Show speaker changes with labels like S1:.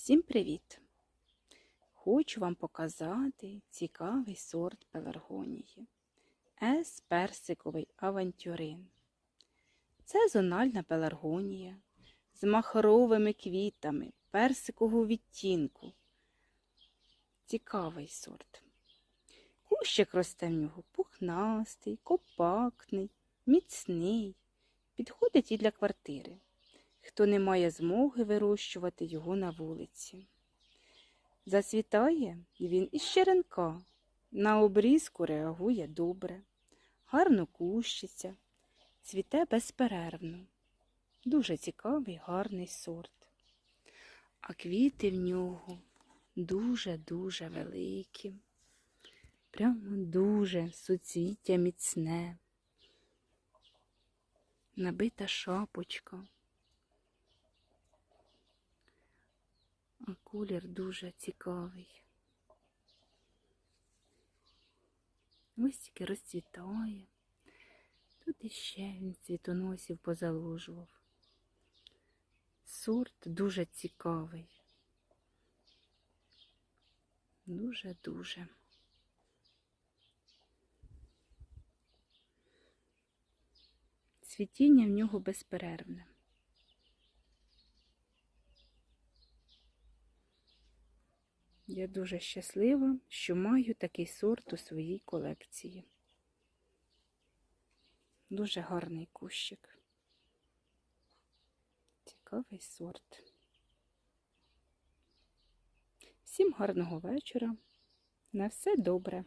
S1: Всім привіт! Хочу вам показати цікавий сорт пеларгонії. С. персиковий авантюрин. Це зональна пеларгонія з махровими квітами персикового відтінку. Цікавий сорт. Кущик росте в нього пухнастий, компактний, міцний. Підходить і для квартири хто не має змоги вирощувати його на вулиці. Зацвітає він із черенка, на обрізку реагує добре, гарно кущиться, цвіте безперервно. Дуже цікавий, гарний сорт. А квіти в нього дуже-дуже великі, прямо дуже суцвіття міцне, набита шапочка. Колір дуже цікавий. Ось тільки розцвітає. Тут іще він цвітоносів позаложував. Сорт дуже цікавий. Дуже-дуже. Цвітіння в нього безперервне. Я дуже щаслива, що маю такий сорт у своїй колекції. Дуже гарний кущик. Цікавий сорт. Всім гарного вечора. На все добре.